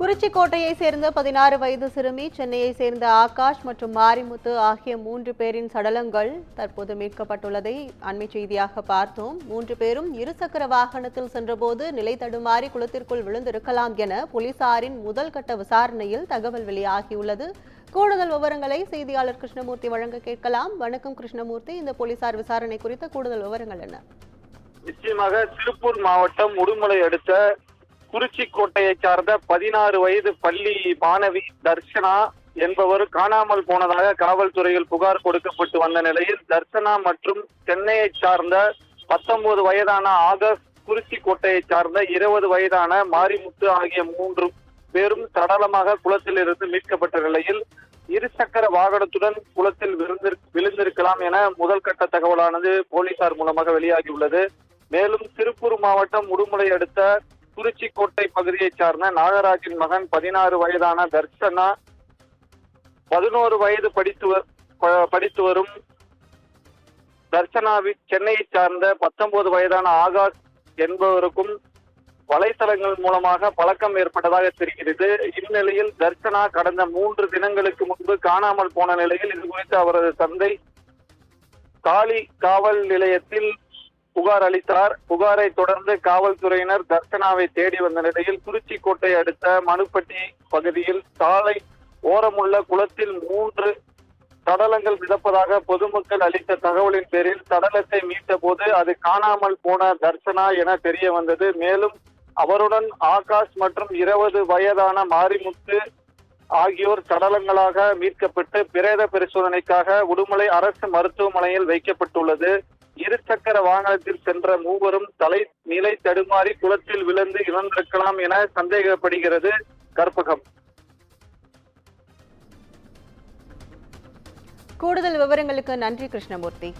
குறிச்சிக்கோட்டையை சேர்ந்த பதினாறு வயது சிறுமி சென்னையை சேர்ந்த ஆகாஷ் மற்றும் மாரிமுத்து ஆகிய மூன்று பேரின் சடலங்கள் தற்போது மீட்கப்பட்டுள்ளதை அண்மை செய்தியாக பார்த்தோம். மூன்று பேரும் இருசக்கர வாகனத்தில் சென்றபோது நிலை தடுமாறி குளத்திற்குள் விழுந்திருக்கலாம் என போலீசாரின் முதல் கட்ட விசாரணையில் தகவல் வெளியாகியுள்ளது. கூடுதல் விவரங்களை செய்தியாளர் கிருஷ்ணமூர்த்தி வழங்க கேட்கலாம். வணக்கம் கிருஷ்ணமூர்த்தி. இந்த போலீசார் விசாரணை குறித்த கூடுதல் விவரங்கள் என்ன? நிச்சயமாக திருப்பூர் மாவட்டம் உடுமலை அடுத்த குறிச்சிக்கோட்டையை சார்ந்த பதினாறு வயது பள்ளி மாணவி தர்ஷனா என்பவர் காணாமல் போனதாக காவல்துறையில் புகார் கொடுக்கப்பட்டு வந்த நிலையில் தர்ஷனா மற்றும் சென்னையை சார்ந்த பத்தொன்பது வயதான ஆகஸ்ட் குறிச்சிக்கோட்டையை சார்ந்த இருபது வயதான மாரிமுத்து ஆகிய மூன்று பேரும் சடலமாக குளத்தில் இருந்து மீட்கப்பட்ட நிலையில் இருசக்கர வாகனத்துடன் குளத்தில் விழுந்திரு விழுந்திருக்கலாம் என முதல் கட்ட தகவலானது போலீசார் மூலமாக வெளியாகியுள்ளது. மேலும் திருப்பூர் மாவட்டம் உடுமலை அடுத்த குறிச்சிக்கோட்டை பகுதியைச் சார்ந்த நாகராஜின் மகன் பதினாறு வயதான தர்ஷனா பதினோரு வயது படித்து ப- படித்து வரும் தர்ஷனாவி சென்னையைச் சார்ந்த பத்தொன்பது வயதான ஆகாஷ் என்பவருக்கும் வலைத்தளங்கள் மூலமாக பழக்கம் ஏற்பட்டதாக தெரிகிறது. இந்நிலையில் தர்ஷனா கடந்த மூன்று தினங்களுக்கு முன்பு காணாமல் போன நிலையில் இது குறித்து அவரது தந்தை காளி காவல் நிலையத்தில் புகார் அளித்தார். புகாரை தொடர்ந்து காவல்துறையினர் தர்ஷனாவை தேடி வந்த நிலையில் திருச்சி கோட்டை அடுத்த மனுப்பட்டி பகுதியில் சாலை ஓரமுள்ள குளத்தில் மூன்று சடலங்கள் மிதப்பதாக பொதுமக்கள் அளித்த தகவலின் பேரில் சடலத்தை மீட்ட போது அது காணாமல் போன தர்ஷனா என தெரிய வந்தது. மேலும் அவருடன் ஆகாஷ் மற்றும் இருபது வயதான மாரிமுத்து ஆகியோர் சடலங்களாக மீட்கப்பட்டு பிரேத பரிசோதனைக்காக உடுமலை அரசு மருத்துவமனையில் வைக்கப்பட்டுள்ளது. இருசக்கர வாகனத்தில் சென்ற மூவரும் தலை நிலை தடுமாறி குளத்தில் விழுந்து இழந்திருக்கலாம் என சந்தேகப்படுகிறது கற்பகம். கூடுதல் விவரங்களுக்கு நன்றி கிருஷ்ணமூர்த்தி.